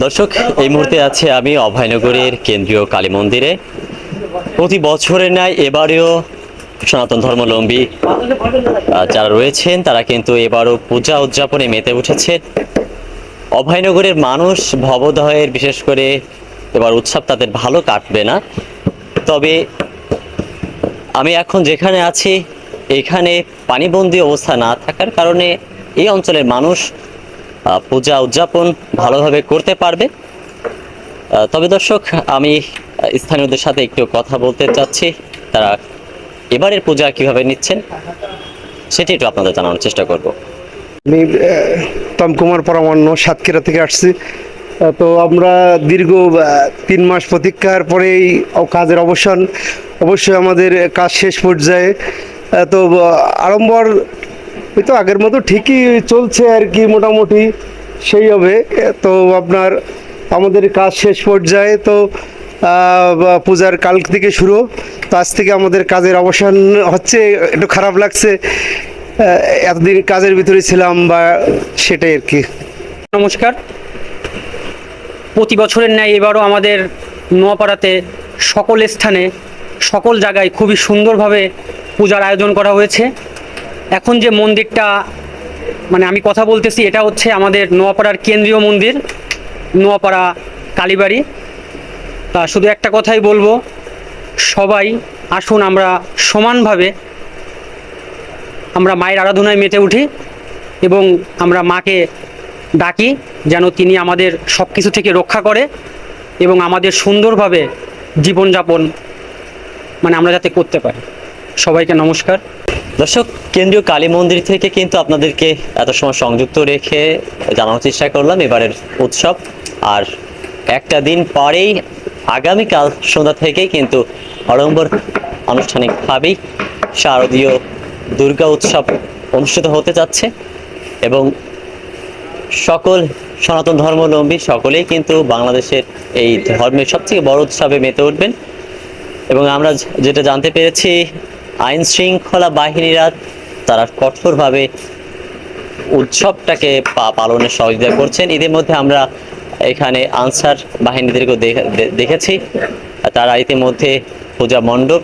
দর্শক এই মুহূর্তে আছে আমি অভয়নগরের কেন্দ্রীয় কালী মন্দিরে। প্রতি বছরের ন্যায় এবারেও সনাতন ধর্মাবলম্বী আহ, যারা রয়েছেন তারা কিন্তু এবারও পূজা উদযাপনে মেতে উঠেছে অভয়নগরের মানুষ ভবদহের বিশেষ করে এবার উৎসব তাদের ভালো কাটবে না। তবে আমি এখন যেখানে আছি এখানে পানিবন্দী অবস্থা না থাকার কারণে এই অঞ্চলের মানুষ পূজা উদযাপন ভালোভাবে করতে পারবে। তবে দর্শক, আমি স্থানীয়দের সাথে একটু কথা বলতে চাচ্ছি। তারা এবারের পূজা কীভাবে নিচ্ছেন, সেটি একটু আপনাদের জানানোর চেষ্টা করব। আমি তমকুমার পরামান্য সাতক্ষীরা থেকে আসছি। তো আমরা দীর্ঘ তিন মাস প্রতীক্ষার পরেই কাজের অবসান। অবশ্যই আমাদের কাজ শেষ পর্যায়ে। তো আড়ম্বর ওই তো আগের মতো ঠিকই চলছে আর কি মোটামুটি, সেই হবে। তো আপনার আমাদের কাজ শেষ পর্যায়ে তো পূজার কাল থেকে শুরু। তো আজ থেকে আমাদের কাজের অবসান হচ্ছে, একটু খারাপ লাগছে। এতদিন কাজের ভিতরে ছিলাম বা সেটাই আর কি। নমস্কার। প্রতি বছরের ন্যায় এবারও আমাদের নোয়াপাড়াতে সকল স্থানে, সকল জায়গায় খুবই সুন্দরভাবে পূজার আয়োজন করা হয়েছে। এখন যে মন্দিরটা মানে আমি কথা বলতেছি, এটা হচ্ছে আমাদের নোয়াপাড়ার কেন্দ্রীয় মন্দির, নোয়াপাড়া কালীবাড়ি। তা শুধু একটা কথাই বলব, সবাই আসুন, আমরা সমানভাবে আমরা মায়ের আরাধনায় মেতে উঠি এবং আমরা মাকে ডাকি যেন তিনি আমাদের সব কিছু থেকে রক্ষা করে এবং আমাদের সুন্দরভাবে জীবনযাপন মানে আমরা যাতে করতে পারি। সবাইকে নমস্কার। দর্শক, কেন্দ্রীয় কালী মন্দির থেকে কিন্তু আপনাদেরকে এত সময় সংযুক্ত রেখে জানানোর চেষ্টা করলাম এবারের উৎসব। আর একটা দিন পরেই আগামীকাল সন্ধ্যা থেকেই কিন্তু অড়ম্বর আনুষ্ঠানিকভাবেই শারদীয় দুর্গা উৎসব অনুষ্ঠিত হতে যাচ্ছে এবং সকল সনাতন ধর্মাবলম্বী সকলেই কিন্তু বাংলাদেশের এই ধর্মের সবথেকে বড় উৎসবে মেতে উঠবেন। এবং আমরা যেটা জানতে পেরেছি আইন শৃঙ্খলা বাহিনীরা তারা কঠোরভাবে উৎসবটাকে পা- পালনে সহযোগিতা করছেন। এদের মধ্যে আমরা এখানে আনসার বাহিনীদেরকেও দেখে- দেখেছি। তারা ইতিমধ্যে পূজা মণ্ডপ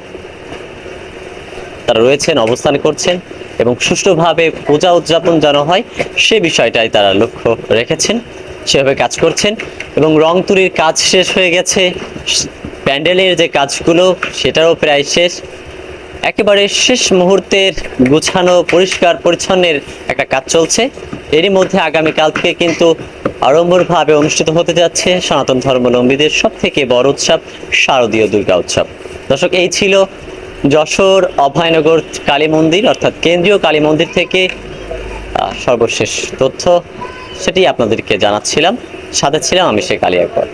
তারা রয়েছেন, অবস্থান করছেন এবং সুষ্ঠুভাবে পূজা উদযাপন যেন হয়, সে বিষয়টাই তারা লক্ষ্য রেখেছেন। সেভাবে কাজ করছেন এবং রং কাজ শেষ হয়ে গেছে। প্যান্ডেলের যে কাজগুলো, সেটারও প্রায় শেষ। একেবারে শেষ মুহূর্তের গুছানো, পরিষ্কার, পরিচ্ছন্নের একটা কাজ চলছে। এরই মধ্যে আগামীকাল থেকে কিন্তু আড়ম্বরভাবে অনুষ্ঠিত হতে যাচ্ছে সনাতন ধর্মাবলম্বীদের সব থেকে বড় উৎসব, শারদীয় দুর্গা উৎসব। দর্শক, এই ছিল যশোর অভয়নগর কালী মন্দির, অর্থাৎ কেন্দ্রীয় কালী মন্দির থেকে সর্বশেষ তথ্য সেটি আপনাদেরকে জানাচ্ছিলাম। সাথে ছিলাম আমি সে কালী আকবর।